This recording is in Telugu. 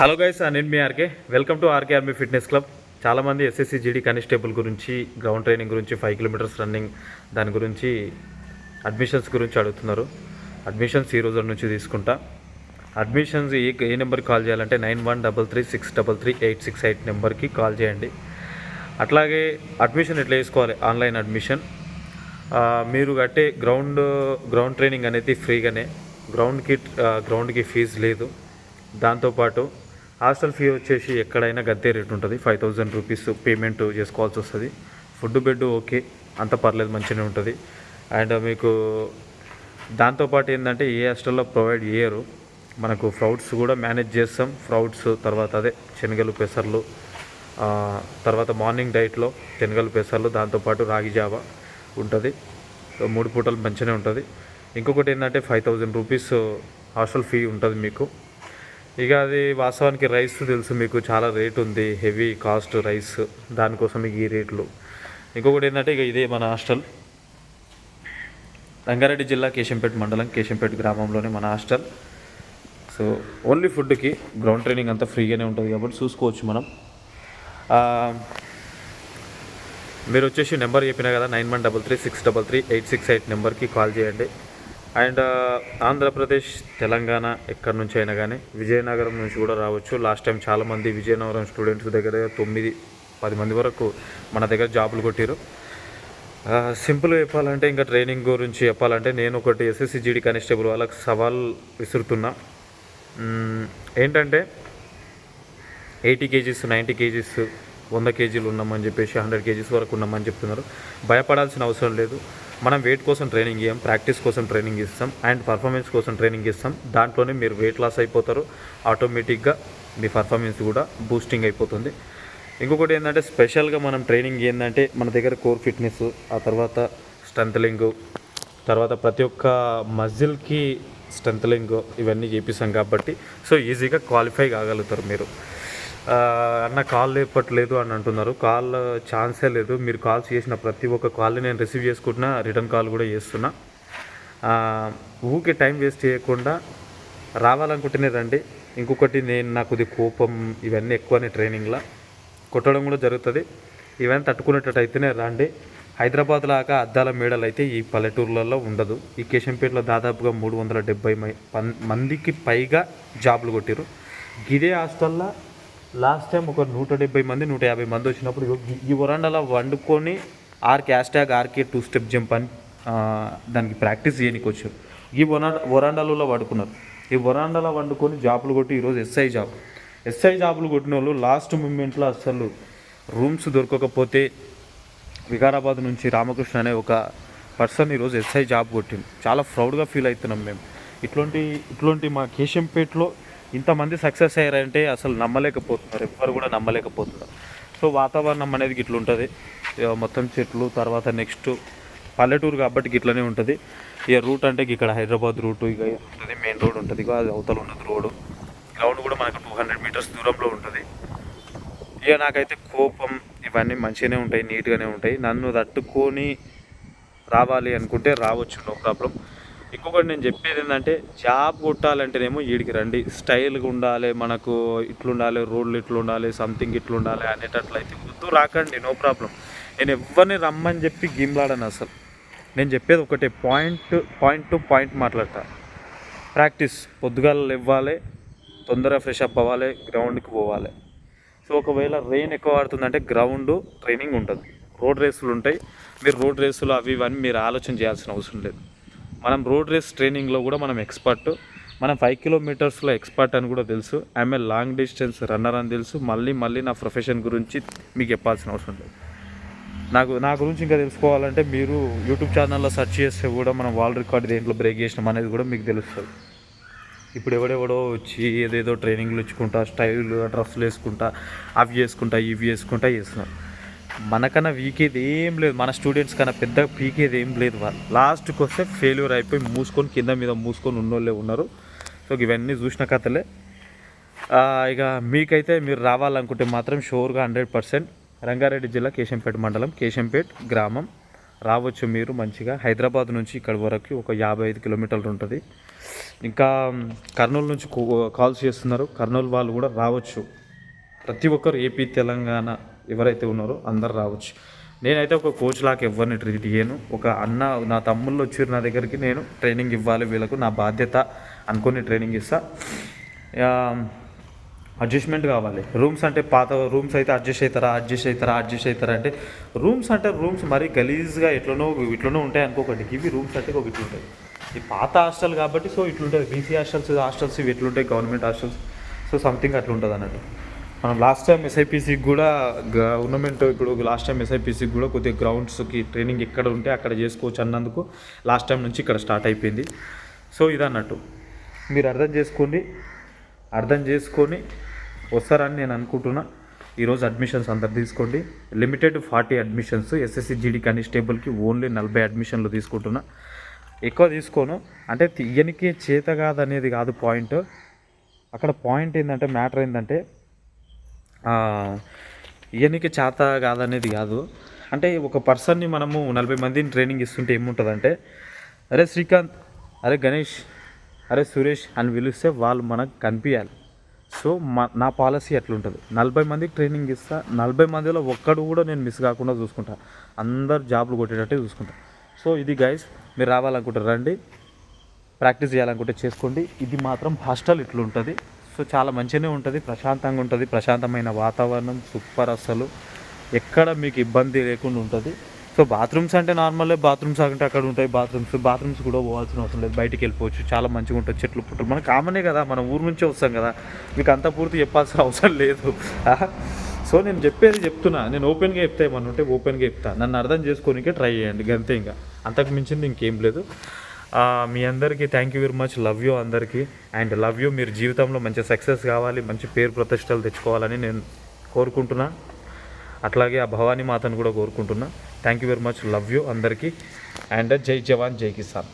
హలో గైస్ నేను మీ RK welcome to RK army fitness club చాలామంది ఎస్ఎస్సి జీడీ కానిస్టేబుల్ గురించి గ్రౌండ్ ట్రైనింగ్ గురించి ఫైవ్ కిలోమీటర్స్ రన్నింగ్ దాని గురించి అడ్మిషన్స్ గురించి అడుగుతున్నారు. అడ్మిషన్స్ ఈ రోజు నుంచి తీసుకుంటా. అడ్మిషన్స్ ఏ ఏ నెంబర్కి కాల్ చేయాలంటే nine one double three six double three eight six eight నెంబర్కి కాల్ చేయండి. అట్లాగే అడ్మిషన్ ఎట్లా వేసుకోవాలి? ఆన్లైన్ అడ్మిషన్ మీరు కట్టే గ్రౌండ్ గ్రౌండ్ ట్రైనింగ్ అనేది ఫ్రీగానే గ్రౌండ్కి గ్రౌండ్కి ఫీజు లేదు. దాంతోపాటు హాస్టల్ ఫీ వచ్చేసి ఎక్కడైనా గద్దే రేట్ ఉంటుంది. ఫైవ్ థౌజండ్ రూపీస్ పేమెంట్ చేసుకోవాల్సి వస్తుంది. Food bed okay. అంత పర్లేదు మంచిగానే ఉంటుంది. అండ్ మీకు దాంతోపాటు ఏంటంటే ఏ హాస్టల్లో ప్రొవైడ్ చేయరు. మనకు ఫ్రౌడ్స్ కూడా మేనేజ్ చేస్తాం. ఫ్రౌడ్స్ తర్వాత అదే శనగలు పెసర్లు తర్వాత మార్నింగ్ డైట్లో శనగలు పెసర్లు దాంతోపాటు రాగి జావా ఉంటుంది. మూడు పూటలు మంచిగానే ఉంటుంది. ఇంకొకటి ఏంటంటే five thousand rupees hostel fee ఉంటుంది మీకు. ఇక అది వాస్తవానికి రైస్ తెలుసు మీకు చాలా రేట్ ఉంది హెవీ కాస్ట్ రైస్ దానికోసం మీకు ఈ రేట్లు. ఇంకొకటి ఏంటంటే ఇక ఇదే మన హాస్టల్. రంగారెడ్డి జిల్లా కేశంపేట మండలం కేశంపేట గ్రామంలోనే మన హాస్టల్. సో ఓన్లీ ఫుడ్కి గ్రౌండ్ ట్రైనింగ్ అంతా ఫ్రీగానే ఉంటుంది కాబట్టి చూసుకోవచ్చు మనం. మీరు వచ్చేసి నెంబర్ చెప్పినా కదా nine one double three six double three eight six eight నెంబర్కి కాల్ చేయండి. అండ్ ఆంధ్రప్రదేశ్ తెలంగాణ ఎక్కడి నుంచి అయినా కానీ విజయనగరం నుంచి కూడా రావచ్చు. లాస్ట్ టైం చాలామంది విజయనగరం స్టూడెంట్స్ దగ్గర తొమ్మిది పది మంది వరకు మన దగ్గర జాబులు కొట్టారు. సింపుల్గా చెప్పాలంటే ఇంకా ట్రైనింగ్ గురించి చెప్పాలంటే నేను ఒకటి ఎస్ఎస్సి జీడీ కానిస్టేబుల్ వాళ్ళకి సవాల్ విసురుతున్నా. ఏంటంటే ఎయిటీ కేజీస్ నైంటీ కేజీస్ వంద కేజీలు ఉన్నామని చెప్పేసి హండ్రెడ్ కేజీస్ వరకు ఉన్నామని చెప్తున్నారు. భయపడాల్సిన అవసరం లేదు. మనం వెయిట్ కోసం ట్రైనింగ్ ఇవ్వం ప్రాక్టీస్ కోసం ట్రైనింగ్ ఇస్తాం అండ్ పర్ఫార్మెన్స్ కోసం ట్రైనింగ్ ఇస్తాం దాంట్లోనే మీరు వెయిట్ లాస్ అయిపోతారు. ఆటోమేటిక్గా మీ పర్ఫార్మెన్స్ కూడా బూస్టింగ్ అయిపోతుంది. ఇంకొకటి ఏంటంటే స్పెషల్గా మనం ట్రైనింగ్ ఏంటంటే మన దగ్గర కోర్ ఫిట్నెస్ ఆ తర్వాత స్ట్రెంత్లింగ్ తర్వాత ప్రతి ఒక్క మజిల్కి స్ట్రెంత్లింగ్ ఇవన్నీ చేపిస్తాం కాబట్టి సో ఈజీగా క్వాలిఫై కాగలుగుతారు మీరు. అన్న కాల్ లేపట్లేదు అని అంటున్నారు. కాల్ ఛాన్సే లేదు. మీరు కాల్స్ చేసిన ప్రతి ఒక్క కాల్ని నేను రిసీవ్ చేసుకుంటున్నా రిటర్న్ కాల్ కూడా చేస్తున్నా. ఊకే టైం వేస్ట్ చేయకుండా రావాలనుకుంటేనే రండి. ఇంకొకటి నేను నాకు ఇది కోపం ఇవన్నీ ఎక్కువనే ట్రైనింగ్లో. కొట్టడం కూడా జరుగుతుంది. ఇవన్నీ తట్టుకునేటట్టు అయితేనే రండి. హైదరాబాద్ లాగా అద్దాల మేడలు అయితే ఈ పల్లెటూర్లలో ఉండదు. ఈ కేశంపేటలో దాదాపుగా మూడు వందల డెబ్బై మై మందికి పైగా జాబులు కొట్టిరు గిదే హాస్టల్లో లాస్ట్ టైం ఒక నూట డెబ్బై మంది నూట యాభై మంది వచ్చినప్పుడు ఈ- వరండాలో వండుకొని or hashtag RK two step jump అని దానికి ప్రాక్టీస్ చేయడానికి వచ్చారు. ఈ వరా వరాండాలలో వండుకున్నారు. ఈ వరాండాలో వండుకొని జాబులు కొట్టి ఈరోజు ఎస్ఐ జాబ్. ఎస్ఐ జాబులు కొట్టిన వాళ్ళు లాస్ట్ మూమెంట్లో అసలు రూమ్స్ దొరకకపోతే వికారాబాద్ నుంచి రామకృష్ణ అనే ఒక పర్సన్ ఈరోజు ఎస్ఐ జాబ్ కొట్టింది చాలా ప్రౌడ్గా ఫీల్ అవుతున్నాం మేము. ఇట్లాంటి ఇట్లాంటి మా కేశంపేటలో ఇంతమంది సక్సెస్ అయ్యారంటే అసలు నమ్మలేకపోతున్నారు ఎవ్వరు కూడా నమ్మలేకపోతున్నారు. సో వాతావరణం అనేది ఇట్లా ఉంటుంది. ఇక మొత్తం చెట్లు తర్వాత నెక్స్ట్ పల్లెటూరు కాబట్టి ఇట్లనే ఉంటుంది. ఇక రూట్ అంటే ఇక్కడ హైదరాబాద్ రూట్ ఇక ఉంటుంది మెయిన్ రోడ్ ఉంటుంది. ఇక అది అవతల ఉన్నది రోడ్డు గ్రౌండ్ కూడా మనకు టూ హండ్రెడ్ మీటర్స్ దూరంలో ఉంటుంది. ఇక నాకైతే కోపం ఇవన్నీ మంచిగానే ఉంటాయి నీట్గానే ఉంటాయి. నన్ను తట్టుకొని రావాలి అనుకుంటే రావచ్చు నో ప్రాబ్లం. ఇంకొకటి నేను చెప్పేది ఏంటంటే జాబ్ కొట్టాలంటేనేమో వీడికి రండి. స్టైల్గా ఉండాలి మనకు ఇట్లుండాలి రోడ్లు ఇట్లుండాలి సంథింగ్ ఇట్లుండాలి అనేటట్లయితే వద్దు రాకండి నో ప్రాబ్లం నేను ఎవరిని రమ్మని చెప్పి గేమ్లాడను అసలు. నేను చెప్పేది ఒకటే పాయింట్ పాయింట్ టు పాయింట్ మాట్లాడతా. ప్రాక్టీస్ పొద్దుగాల ఇవ్వాలి తొందరగా ఫ్రెష్ అప్ అవ్వాలి గ్రౌండ్కి పోవాలి. సో ఒకవేళ రెయిన్ ఎక్కువ పడుతుందంటే గ్రౌండ్ ట్రైనింగ్ ఉంటుంది. రోడ్ రేసులు ఉంటాయి. మీరు రోడ్ రేసులు అవి ఇవన్నీ మీరు ఆలోచన చేయాల్సిన అవసరం లేదు. మనం రోడ్ రేస్ ట్రైనింగ్లో కూడా మనం ఎక్స్పర్ట్ మనం ఫైవ్ కిలోమీటర్స్లో ఎక్స్పర్ట్ అని కూడా తెలుసు. I'm a long distance runner అని తెలుసు. మళ్ళీ మళ్ళీ నా ప్రొఫెషన్ గురించి మీకు చెప్పాల్సిన అవసరం లేదు. నాకు నా గురించి ఇంకా తెలుసుకోవాలంటే మీరు యూట్యూబ్ ఛానల్లో సెర్చ్ చేస్తే కూడా మనం వాల్ రికార్డ్ దేంట్లో బ్రేక్ చేసినాం అనేది కూడా మీకు తెలుస్తుంది. ఇప్పుడు ఎవడెవడో వచ్చి ఏదేదో ట్రైనింగ్లు ఇచ్చుకుంటా స్టైల్ డ్రెస్సులు వేసుకుంటా అవి చేసుకుంటా ఇవి చేసుకుంటా చేస్తున్నారు. మనకన్నా వీకేది ఏం లేదు. మన స్టూడెంట్స్ కన్నా పెద్ద పీకేది ఏం లేదు. వాళ్ళు లాస్ట్కి వస్తే ఫెయిల్యూర్ అయిపోయి మూసుకొని కింద మీద మూసుకొని ఉన్నోళ్ళే ఉన్నారు. సో ఇవన్నీ చూసిన కథలే. ఇక మీకైతే మీరు రావాలనుకుంటే మాత్రం షూర్గా హండ్రెడ్ పర్సెంట్ రంగారెడ్డి జిల్లా కేశంపేట మండలం కేశంపేట్ గ్రామం. రావచ్చు మీరు మంచిగా. హైదరాబాద్ నుంచి ఇక్కడ వరకు ఒక యాభై ఐదు కిలోమీటర్లు ఉంటుంది. ఇంకా కర్నూలు నుంచి కాల్స్ చేస్తున్నారు. కర్నూలు వాళ్ళు కూడా రావచ్చు. ప్రతి ఒక్కరు ఏపీ తెలంగాణ ఎవరైతే ఉన్నారో అందరు రావచ్చు. నేనైతే ఒక కోచ్ లాగా ఎవరిని ట్రీట్ చేయను. ఒక అన్న నా తమ్ముళ్ళు వచ్చారు నా దగ్గరికి నేను ట్రైనింగ్ ఇవ్వాలి వీళ్ళకు నా బాధ్యత అనుకుని ట్రైనింగ్ ఇస్తా. అడ్జస్ట్మెంట్ కావాలి. రూమ్స్ అంటే పాత రూమ్స్ అయితే అడ్జస్ట్ అవుతారా అడ్జస్ట్ అవుతారా అడ్జస్ట్ అవుతారా అంటే రూమ్స్ అంటే రూమ్స్ మరీ గలీజ్గా ఎట్లనో ఇట్లనో ఉంటాయి అనుకోకండి. ఇవి రూమ్స్ అంటే ఒక ఇట్లా ఈ పాత హాస్టల్ కాబట్టి సో ఇట్లుంటుంది బీసీ హాస్టల్స్ హాస్టల్స్ ఇవి ఎట్లుంటాయి? Government hostels. సో సంథింగ్ అట్లా ఉంటుంది అన్నట్టు మనం లాస్ట్ టైం ఎస్ఐపిసికి కూడా గవర్నమెంట్ ఇప్పుడు లాస్ట్ టైం ఎస్ఐపిసికి కూడా కొద్దిగా గ్రౌండ్స్కి ట్రైనింగ్ ఎక్కడ ఉంటే అక్కడ చేసుకోవచ్చు అన్నందుకు లాస్ట్ టైం నుంచి ఇక్కడ స్టార్ట్ అయిపోయింది. సో ఇదన్నట్టు. మీరు అర్థం చేసుకోండి. అర్థం చేసుకొని వస్తారని నేను అనుకుంటున్నా. ఈరోజు అడ్మిషన్స్ అందరు తీసుకోండి. Limited forty admissions SSC GD కానిస్టేబుల్కి only నలభై అడ్మిషన్లు తీసుకుంటున్నా. ఎక్కువ తీసుకోను. అంటే తీయనికి చేత కాదనేది కాదు పాయింట్ అక్కడ పాయింట్ ఏంటంటే మ్యాటర్ ఏంటంటే ఈయనకి చేత కాదనేది కాదు. అంటే ఒక పర్సన్ని మనము నలభై మందిని ట్రైనింగ్ ఇస్తుంటే ఏముంటుందంటే అరే శ్రీకాంత్ అరే గణేష్ అరే సురేష్ అని పిలిస్తే వాళ్ళు మనకు కనిపించాలి సో మా నా పాలసీ ఎట్లుంటుంది నలభై మందికి ట్రైనింగ్ ఇస్తా నలభై మందిలో ఒక్కడు కూడా నేను మిస్ కాకుండా చూసుకుంటా. అందరు జాబ్లు కొట్టేటట్టే చూసుకుంటా. సో ఇది గైస్ మీరు రావాలనుకుంటారు రండి ప్రాక్టీస్ చేయాలనుకుంటే చేసుకోండి. ఇది మాత్రం హాస్టల్ ఇట్లుంటుంది. సో చాలా మంచిగానే ఉంటుంది ప్రశాంతంగా ఉంటుంది ప్రశాంతమైన వాతావరణం సూపర్ అసలు. ఎక్కడ మీకు ఇబ్బంది లేకుండా ఉంటుంది. సో బాత్రూమ్స్ అంటే నార్మల్గా బాత్రూమ్స్ అంటే అక్కడ ఉంటాయి బాత్రూమ్స్ బాత్రూమ్స్ కూడా పోవాల్సిన అవసరం లేదు బయటికి వెళ్ళిపోవచ్చు. చాలా మంచిగా ఉంటుంది చెట్లు పుట్టలు మనకు కామనే కదా మన ఊరు నుంచే వస్తాం కదా. మీకు అంత పూర్తి చెప్పాల్సిన అవసరం లేదు. సో నేను చెప్పేది చెప్తున్నా నేను ఓపెన్గా చెప్తా ఏమన్నా ఉంటే ఓపెన్గా చెప్తా. నన్ను అర్థం చేసుకోనికే ట్రై చేయండి అంతే ఇంకా. అంతకు మించింది ఇంకేం లేదు. మీ అందరికీ thank you very much love you అందరికీ. అండ్ లవ్ యూ మీరు జీవితంలో మంచి సక్సెస్ కావాలి మంచి పేరు ప్రతిష్టలు తెచ్చుకోవాలని నేను కోరుకుంటున్నా. అట్లాగే ఆ భవానీ మాతను కూడా కోరుకుంటున్నా. Thank you very much love you అందరికీ. అండ్ జై జవాన్ జై కిసాన్.